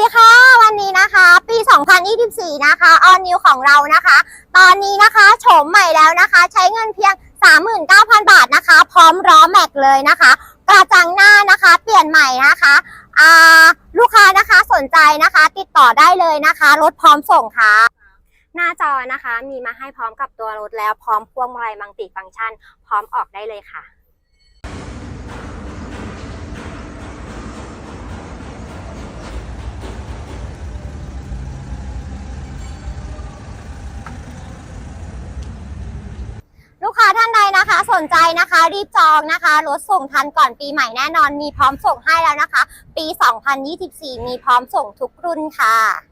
ดีค่ะ วันนี้นะคะ ปี 2024 นะคะ ออนนิวของเรานะคะ ตอนนี้นะคะโฉมใหม่แล้วนะคะ ใช้เงินเพียง 39,000 บาทนะคะ พร้อมล้อแม็กเลยนะคะ กระจังหน้านะคะ เปลี่ยนใหม่นะคะอ่าลูกค้านะคะสนใจนะคะ ติดต่อได้เลยนะคะรถพร้อมส่งค่ะหน้าจอนะคะ มีมาให้พร้อมกับตัวรถแล้วพร้อมพวงมาลัยมังติฟังก์ชัน พร้อมออกได้เลยค่ะ ลูกค้าท่านใดนะคะ สนใจนะคะ รีบจองนะคะรถส่งทันก่อนปีใหม่แน่นอนมีพร้อมส่งให้แล้วนะคะ ปี 2024 มีพร้อมส่งทุกรุ่นค่ะ